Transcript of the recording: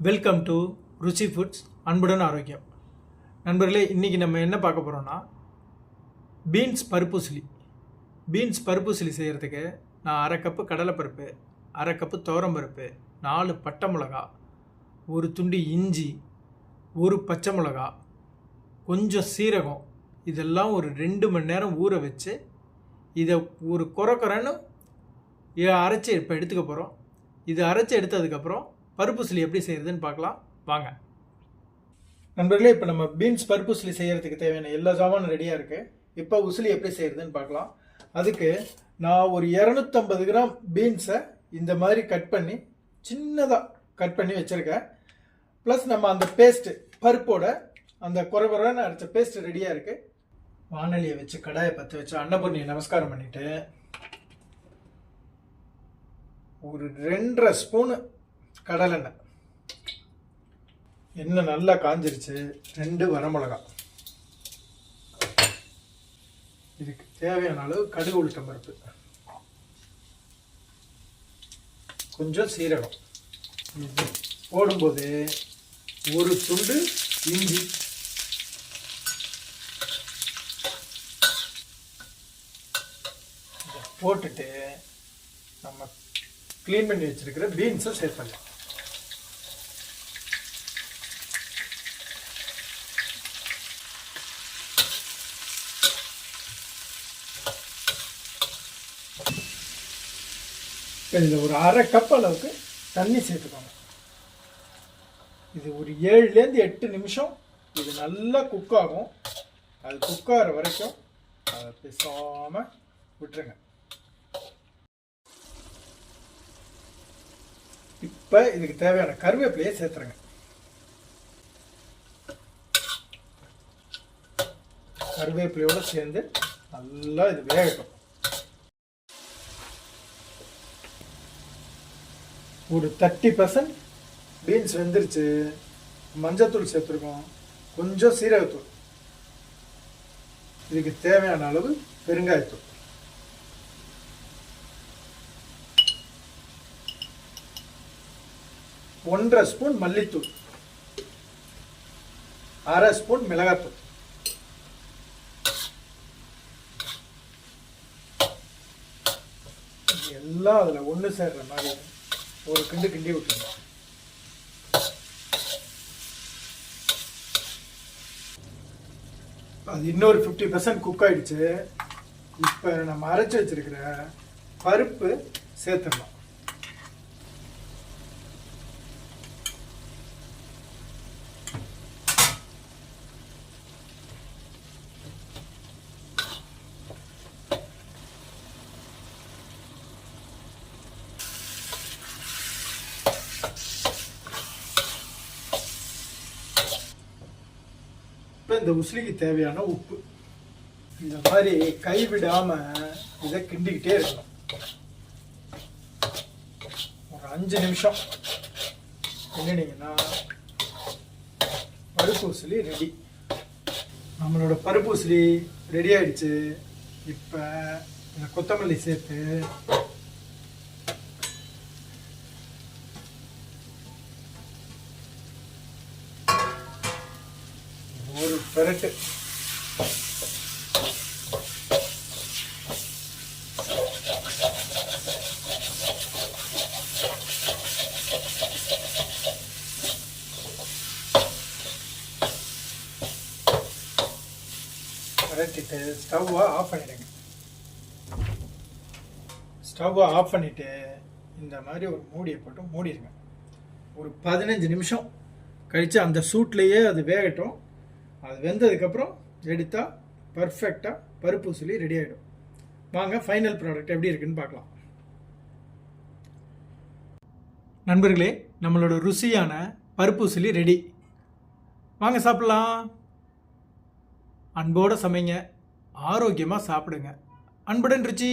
Welcome to Ruchi foods அன்புடன் ஆரோக்கியம். நண்பர்களே இன்றைக்கி நம்ம என்ன பார்க்க போகிறோன்னா பீன்ஸ் பருப்பு சிலி பீன்ஸ் பருப்பு சிலி செய்கிறதுக்கு நான் அரை கப்பு கடலைப்பருப்பு அரை கப்பு துவரம்பருப்பு நாலு பட்டை மிளகா ஒரு துண்டு இஞ்சி ஒரு பச்சை மிளகா கொஞ்சம் சீரகம் இதெல்லாம் ஒரு ரெண்டு மணி நேரம் ஊற வச்சு இதை ஒரு குறை குறைன்னு இதை அரைச்சி இப்போ எடுத்துக்க போகிறோம் இது அரைச்சி எடுத்ததுக்கப்புறம் பருப்பு சிலி எப்படி செய்கிறதுன்னு பார்க்கலாம். வாங்க. நண்பர்களே இப்போ நம்ம பீன்ஸ் பருப்பு சிலி செய்கிறதுக்கு தேவையான எல்லா சாமானும் ரெடியாக இருக்குது இப்போ உசிலி எப்படி செய்கிறதுன்னு பார்க்கலாம். அதுக்கு நான் ஒரு இரநூத்தம்பது கிராம் பீன்ஸை இந்த மாதிரி கட் பண்ணி சின்னதாக கட் பண்ணி வச்சுருக்கேன். ப்ளஸ் நம்ம அந்த பேஸ்ட்டு பருப்போட அந்த குறை குறைன்னு அரைச்ச பேஸ்ட் ரெடியாக இருக்குது வானலியை வச்சு கடாயை பற்ற வச்சு அன்னபூர்ணியை நமஸ்காரம் பண்ணிவிட்டு ஒரு ரெண்டரை ஸ்பூனு கடலெண்ணெய் எண்ணெய். நல்லா காஞ்சிருச்சு. ரெண்டு வரமிளகா. இதுக்கு தேவையான அளவு கடுகு உளுத்தம் பருப்பு. கொஞ்சம் சீரகம். போடும்போது ஒரு துண்டு இஞ்சி. இதை போட்டுட்டு நம்ம க்ளீன் பண்ணி வச்சிருக்கிற பீன்ஸை சேர்த்துடலாம் இதில் ஒரு அரை கப் அளவுக்கு தண்ணி சேர்த்துக்கோங்க. இது ஒரு ஏழுலேருந்து எட்டு நிமிஷம் இது நல்லா குக் ஆகும். அது குக் ஆகிற வரைக்கும் அதை பேசாமல் விட்டுருங்க. இப்போ இதுக்கு தேவையான கருவேப்பிலையை சேர்த்துருங்க. கருவேப்பிலையோடு சேர்ந்து நல்லா இது வேகட்டும். ஒரு தேர்ட்டி பர்சன்ட் பீன்ஸ் வெந்துருச்சு. மஞ்சத்தூள் சேர்த்துருக்கோம். கொஞ்சம் சீரகத்தூள். இதுக்கு தேவையான அளவு பெருங்காயத்தூள். ஒன்றரை ஸ்பூன் மல்லித்தூள். அரை ஸ்பூன் மிளகாத்தூள். எல்லாம் அதில் ஒன்று சேர்ற மாதிரி ஒரு கிண்டு கிண்டி விட்டுருங்க. அது இன்னொரு ஃபிஃப்டி பர்சன்ட் குக் ஆகிடுச்சு இப்போ நம்ம அரைச்சி வச்சிருக்கிற பருப்பு சேர்த்துடலாம். இப்போ இந்த உசிலிக்கு தேவையான உப்பு. இந்த மாதிரி கைவிடாம இதை கிண்டிக்கிட்டே இருக்கணும். ஒரு அஞ்சு நிமிஷம் கிண்டினீங்கன்னா பருப்பு உசிலி ரெடி நம்மளோட பருப்பு உசிலி ரெடி ஆயிடுச்சு. இப்போ இந்த கொத்தமல்லி சேர்த்து பெரட்டு விரட்டிட்டு ஸ்டவ்வை ஆஃப் பண்ணிடுங்க. ஸ்டவ்வை ஆஃப் பண்ணிட்டு இந்த மாதிரி ஒரு மூடியை போட்டு மூடிடுங்க. ஒரு பதினஞ்சு நிமிஷம் கழித்து அந்த சூட்லேயே அது வேகட்டும். அது வெந்ததுக்கப்புறம் எடுத்தால் பர்ஃபெக்டாக பருப்பு சொல்லி ரெடி ஆகிடும் வாங்க ஃபைனல் ப்ராடக்ட் எப்படி இருக்குன்னு பார்க்கலாம். நண்பர்களே நம்மளோட ருசியான பருப்பு உசிலி ரெடி வாங்க சாப்பிட்லாம். அன்போடு சமைங்க. ஆரோக்கியமாக சாப்பிடுங்க. அன்புடன் ருச்சி.